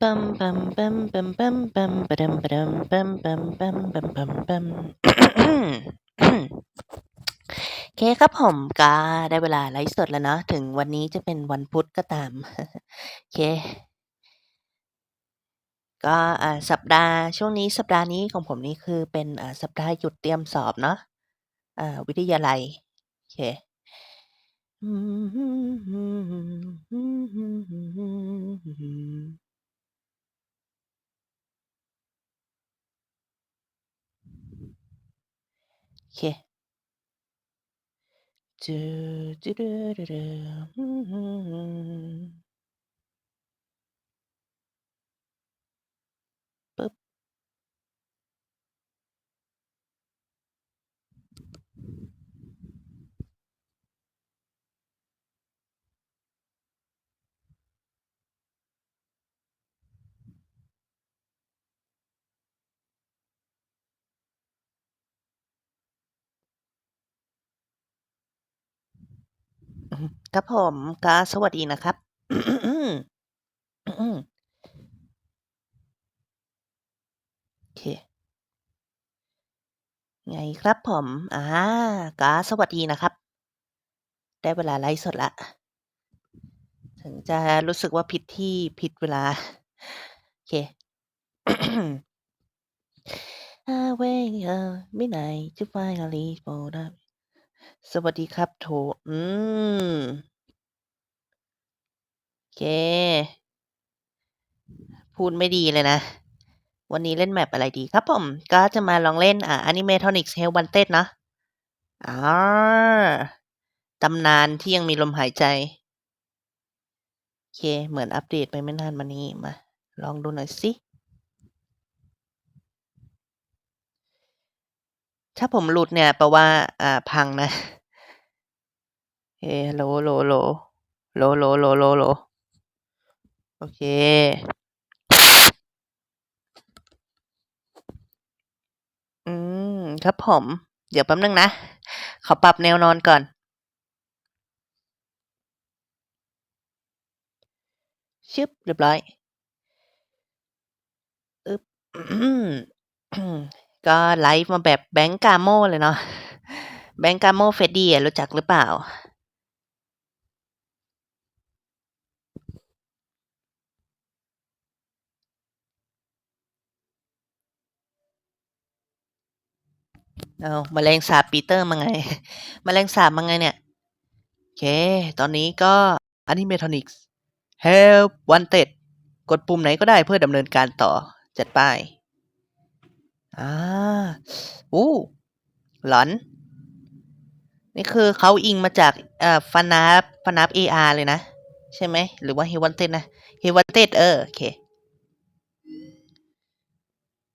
ปัมปัมปัมปัมปัมปัมปัมปัมปัมปัมปัมปัมปัมปัมโอเคครับผมก็ได้เวลาไลฟ์สดแล้วเนาะถึงวันนี้จะเป็นวันพุธก็ตามโอเค ก็สัปดาห์ช่วงนี้สัปดาห์นี้ของผมนี่คือเป็นสัปดาห์หยุดเตรียมสอบเนาะวิทยาลัยโอเคโอ 예. 이렇게 쭈르르르 ครับผมก็สวัสดีนะครับ โอเค ไงครับผมอาก็สวัสดีนะครับ ได้เวลาไลฟ์สดล้วถึงจะรู้สึกว่าผิดที่ผิดเวลา โอเค I wake up midnight to finally fall up สวัสดีครับโถ อืม โอเค พูดไม่ดีเลยนะ วันนี้เล่น map อะไรดีครับผม ก็จะมาลองเล่น อ่า Animatronics Hell Wanted เนาะอาตำนานที่ยังมีลมหายใจ โอเค เหมือนอัปเดตไปไม่นานมานี้ มา ลองดูหน่อยสิ ถ้าผมหลุดเนี่ยแปลว่า อ่า พังนะ เฮ้โหลโหลโหลโหลโหลโหลโหลโหลโอเค อืม ครับผม เดี๋ยวแป๊บนึงนะ ขอปรับแนวนอนก่อน ชึบเรียบร้อย อึ๊บ ก็ไลฟ์มาแบบแบงก์กาโมเลยเนาะแบงก์กาโม่ Freddy อะรู้จักหรือเปล่า เ?อ้าแมลงสาบปีเตอร์มาไงแมลงสาบมาไงเนี่ย โอเค ตอนนี้ก็ Animatronics Help Wanted กดปุ่มไหนก็ได้เพื่อดำเนินการต่อจัดไป อาโอ้หลอน นี่คือเขาอิงมาจากเอ่อ FNAF FNAF AR เลยนะ ใช่ไหม?หรือว่าเฮวันเตสนะเฮวันเตสเออโอเค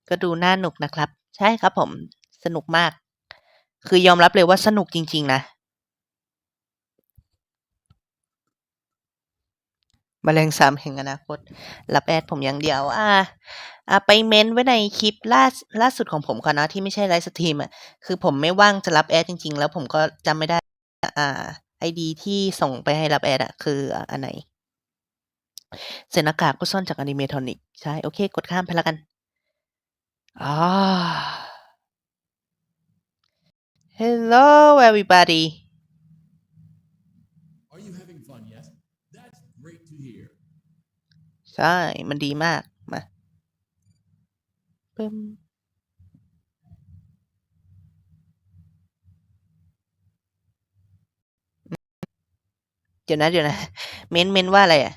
ก็ดูน่าหนุกนะครับ ใช่ครับผมสนุกมาก คือยอมรับเลยว่าสนุกจริง ๆ นะ มแมลงสาบแห่งอนาคต รับแอดผมอย่างเดียวอาอ่าไปเม้นต์ไว้ในคลิปล่าสล่าสุดของผมก่อนนะที่ไม่ใช่ไลฟ์สตรีมอะคือผมไม่ว่างจะรับแอดจริง ๆ แล้วผมก็จำไม่ได้ อ่าไอดีที่ส่งไปให้รับแอดอะคืออันไหนใส่หน้ากากก็ซ่อนจาก Animatronics ใช่ โอเค กดข้ามไปแล้วกันอา Hello everybody ใช่ มันดีมาก มาปึ้มอือเดี๋ยวนะเดี๋ยวนะ เม้นต์เม้นต์ว่าอะไรอะ?